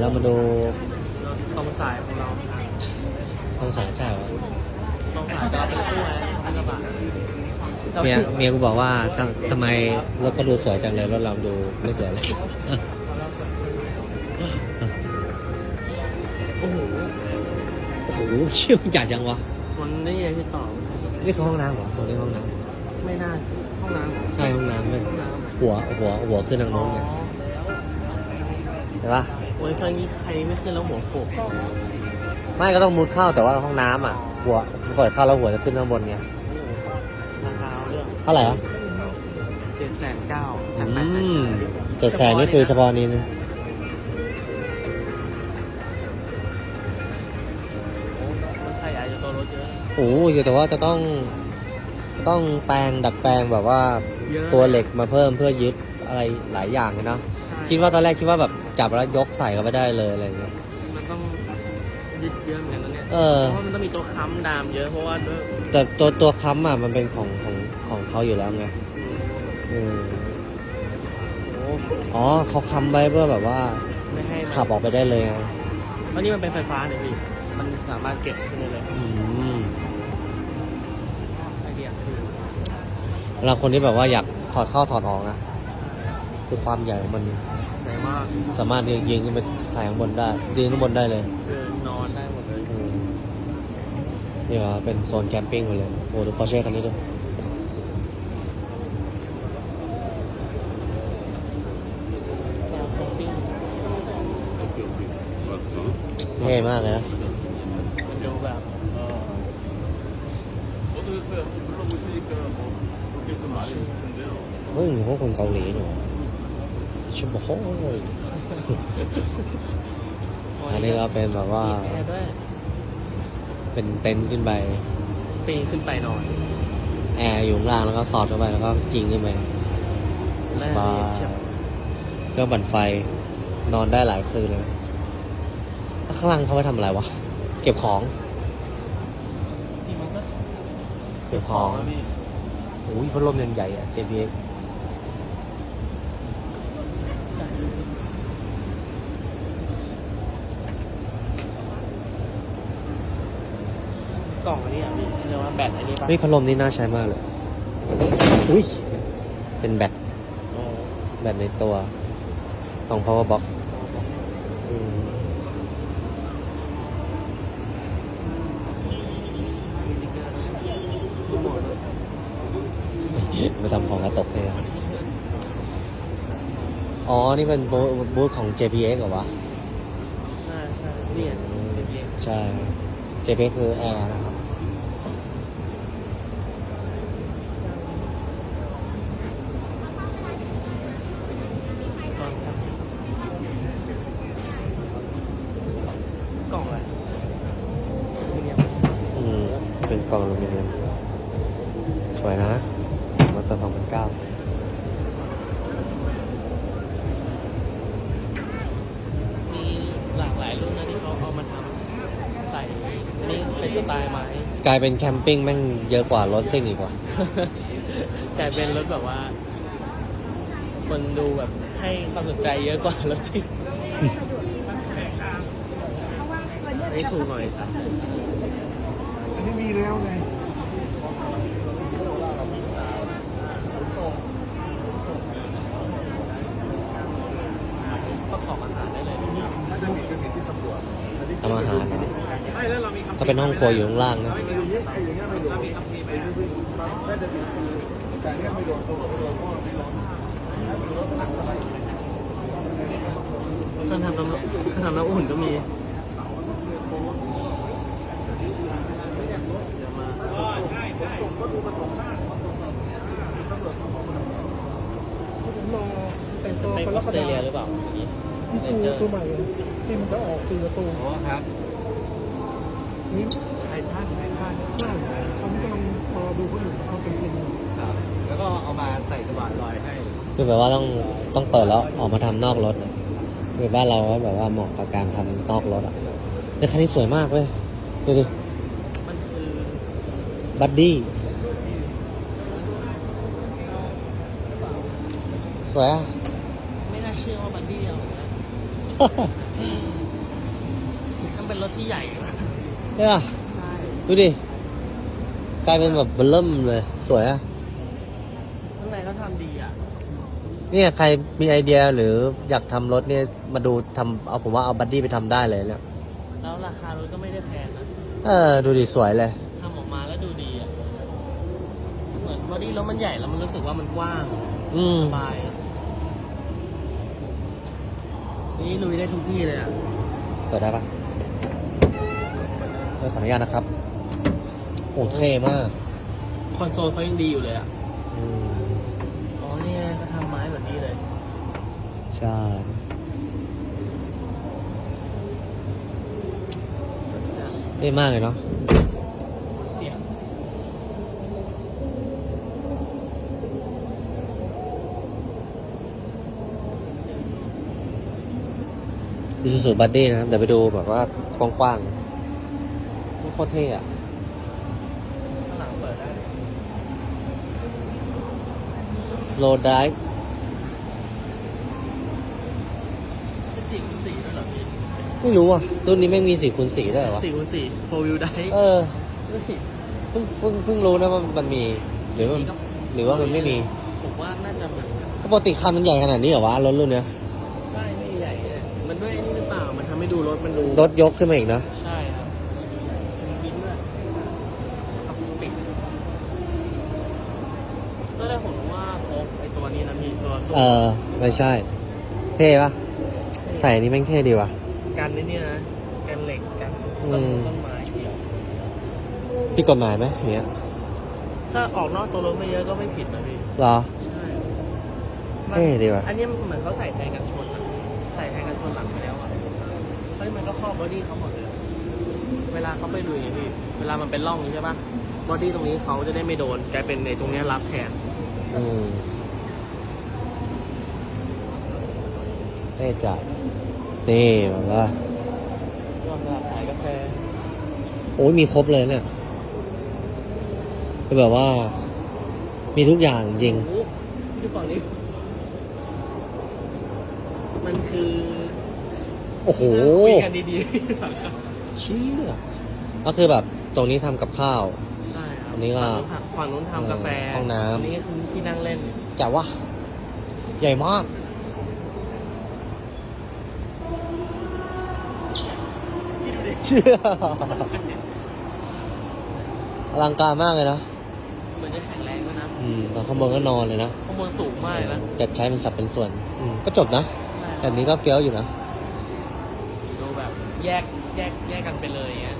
ยวเรามาดูเราตรงสายของเราตรงสายใช่เหรอตรงสายเราเป็นตู้ไอ้กระบะเราเมียขึ้นเมียกูบอกว่าทำทำไมรถก็ดูสวยจังเลยรถเราดูไม่สวยเลยโอ้โหโอ้โหเชี่ยวใหญ่จังวะมันนี่ไงพี่ต่อนี่คือห้องน้ำเหรอตรงนี้ห้องน้ไม่น่าห้องน้ำำใช่ห้องน้ำเลยห้องน้ำหัวหัวหัวขึ้นทางโน้นไงเห็นปะ โอ้ยตอนนี้ใครไม่ขึ้นแล้วหัวโขกไม่ก็ต้องมุดเข้าแต่ว่าห้องน้ำอะ หัวเปิดเข้าแล้วหัวจะขึ้นข้างบนไงราคาเรื่องเท่าไหร่อะเจ็ดแสนเก้าจากแปดแสนอืมเจ็ดแสนนี่คือเฉพาะนี้นะมันขยายจากตัวรถเยอะโอ้โหแต่ว่าจะต้องต้องแปลงดัดแปลงแบบว่าเยอะตัวเหล็กมาเพิ่มเพื่อยึดอะไรหลายอย่างเลยเนาะใช่คิดว่าตอนแรกคิดว่าแบบ จับแล้วยกใส่เข้าไปได้เลยอะไรเงี้ย มันต้องยึดเยอะเหมือนกันนะเนี่ยเออ เพราะว่ามันต้องมีตัวค้ำดามเยอะเพราะว่าด้วยแต่ตัวตัวค้ำอะมันเป็นของของของเขาอยู่แล้วไงอืมโอ้อ๋อเขาค้ำไว้เพื่อแบบว่า ไม่ให้ขับออกไปได้เลยไงเพราะนี่มันเป็นไฟฟ้าเนี่ยพี่ มันสามารถเก็บขึ้นได้เลยอืมไอเดียคือเวลาคนที่แบบว่าอยากถอดเข้าถอดออกนะคือความใหญ่ของมันใหญ่ มากสามารถยิงขึ้นไปถ่ายข้างบนได้ยืนข้างบนได้เลยคือนอนได้หมดเลยอืมนี่ว่าเป็นโซนแคมปิ้งหมดเลยโอ้ดูปอร์เช่คันนี้ดูแนวแคมปิ้งเท่มากเลยนะมันดูแบบเออเฮ้ยพวกคนเกาหลีนี่หว่า ชุบโอ้ยอันนี้ก็เป็นแบบว่า มีแอร์ด้วยเป็นเต็นท์ขึ้นไปปีนขึ้นไปนอนแอร์อยู่ข้างล่างแล้วก็สอดเข้าไปแล้วก็จริงขึ้นไปสบายเฉียบเครื่องปั่นไฟนอนได้หลายคืนเลยแล้วข้างล่างเขาไปทำอะไรวะ เก็บของที่มันก็เก็บของอะพี่โอ้ยพัดลมยังใหญ่อะ JPX กล่องอันนี้อะพี่เรียกว่าแบตอันนี้ปะเฮ้ยพัดลมนี่น่าใช้มากเลย อุ้ย เป็นแบต โอ้แบตในตัวตรง power box อืมมาทำของกระตกเลยอะอ๋อ นี่เป็นบูธบูธของ JPX เหรอวะใช่ใช่เนี่ย JPX ใช่ JPX คือแอร์นะครับซอนครับกล่องอะไรเนี่ยอืม เป็นกล่องอลูมิเนียม สวยนะมาตราสองพันเก้า มีหลากหลายรุ่นนะที่เขาเอามาทำใส่ นี่เป็นสไตล์ไม้กลายเป็นแคมปิ้งแม่งเยอะกว่ารถซิ่งอีกว่ะกลายเป็นรถแบบว่า คนดูแบบให้ความสนใจเยอะกว่ารถจริงอันนี้ถูกหน่อยสามแสนอันนี้มีแล้วไงประกอบอาหารได้เลยน่าจะมีกระเมีที่ตำรวจอันนี้ทำอาหารนะ ก็เป็นห้องครัวอยู่ข้างล่างนะไม่มีอย่างเงี้ยไอ้อย่างเงี้ยไม่โดนมีมีไปเรื่อยๆน่าจะมีคือแต่เนี้ยไม่โดนตัวไม่โดนเพราะว่าไม่ร้อนถ้าเป็นรถหนักสบายเครื่องทำน้ำเครื่องทำน้ำอุ่นก็มีเยอะมากรอแต่งตัวไปกอรอสกเตรฎาเลียคหมรือเปล่าอันนี้ที่เนเจตูอร์ตัวใหม่ที่มันจะออกสี่ประตูอ๋อครับ นี่ไททันไททันใช่ตอนนี้กำลังรอดูคนอื่นเอาเป็นจริงครับแล้วก็เอามาใส่กระบะลอยให้ คือแบบว่าต้องต้องเปิดแล้วออกมาทำนอกรถนะคือบ้านเราก็แบบว่าเหมาะกับการทำนอกรถอะแต่คันนี้สวยมากเว้ยดูดิมันคือบัดดี้สวยอะ ไม่น่าเชื่อว่าบัดดี้เอานะเป็นรถที่ใหญ่นะ เนี่ยใช่ดูดิ กลายเป็นแบบเบลเริ่มเลย สวยอะข้างในเขาทำดีอะ เนี่ยใครมีไอเดียหรืออยากทำรถเนี่ยมาดูทำเอาผมว่าเอาบัดดี้ไปทำได้เลยเนี่ย แล้วราคารถก็ไม่ได้แพงนะเออ ดูดิ สวยเลย ทำออกมาแล้วดูดีอะ เหมือนบอดี้รถมันใหญ่แล้วมันรู้สึกว่ามันกว้างอืม สบายอะนี่ลุยได้ทุกที่เลยอะ เปิดได้ปะเออ ขออนุญาตนะครับ โอ้เท่มากคอนโซลเขายังดีอยู่เลยอะ อืมอ๋อเนี่ยเขาทำไม้แบบนี้เลย ใช่สนใจเท่มากเลยเนาะเสียงดิซูซูบัดดี้นะครับเดี๋ยวไปดูแบบว่ากว้างๆมันโค ตรเท่อะข้างหลังเปิดได้ slow dive เป็นสี่คูณสี่ด้วยเหรอพี่ไม่รู้อะ รุ่นนี้แม่งมีสี่คูณสี่ด้วยเหรอวะ สี่คูณสี่โฟวิวได้เออเพิ่งเพิ่งเพิ่งรู้นะว่ามันมี หรือว่ามันหรือว่ามันไม่มีผมว่าน่าจะเหมือนกันปกติคันมันใหญ่ขนาดนี้เหรอวะรถรุ่นเนี้ย ใช่ไม่ใหญ่เลยมันด้วยไอ้นี่หรือเปล่า มันทำให้ดูรถมันดู รถยกขึ้นมาอีกนะ ใช่ครับมีบินด้วยขับสปีดก็เลยผมว่าโฟ กไอตัวนี้นะพี่ตัวสู้เออไม่ใช่ เท่ปะใส่อันนี้แม่งเท่ดีว่ะ กันนี่เนี่ยนะกันเหล็กกันอืต้นมต้นไม้เกี่ยวผิดกฎหมายไหมอย่างเงี้ยถ้าออกนอกตัวรถไม่เยอะก็ไม่ผิดนะพี่เหรอ ใช่เท่ดีว่ะ อันนี้เหมือนเขาใส่แทนกันชนอะใส่แทนกันชนหลังไปแล้วอะเฮ้ยมันก็ครอบบอดี้เขาหมดเลยเวลาเขาไปลุยไงพี่เวลามันเป็นร่องใช่ปะบอดี้ตรงนี้เขาจะได้ไม่โดนกลายเป็นในตรงเนี้ยรับแทนอืม เท่จัดนี่แบบว่าก็สำหรับสายกาแฟ โอ้ยมีครบเลยเนี่ยคือแบบว่า มีทุกอย่างจริงโอ้ดูฝั่งนี้ มันคือ โอ้โหคุยกันดีๆฝั่งนั้นเชี่ยก็คือแบบตรงนี้ทำกับข้าวใช่ครับ อันนี้ก็ฝั่งนู้นทำกาแฟห้องน้ำอันนี้คือที่นั่งเล่นจ๋าวะใหญ่มากพี่ดูดิเชี่ยอลังการมากเลยนะเหมือนจะแข็งแรงด้วยนะอืมตอนข้างบนก็นอนเลยนะข้างบนสูงมากเลยนะจัดใช้เป็นสัดเป็นส่วนอืมก็จบนะใช่แบบนี้ก็เฟี้ยวอยู่นะดูแบบแยกแยกแยกกันไปเลยอย่างเงี้ย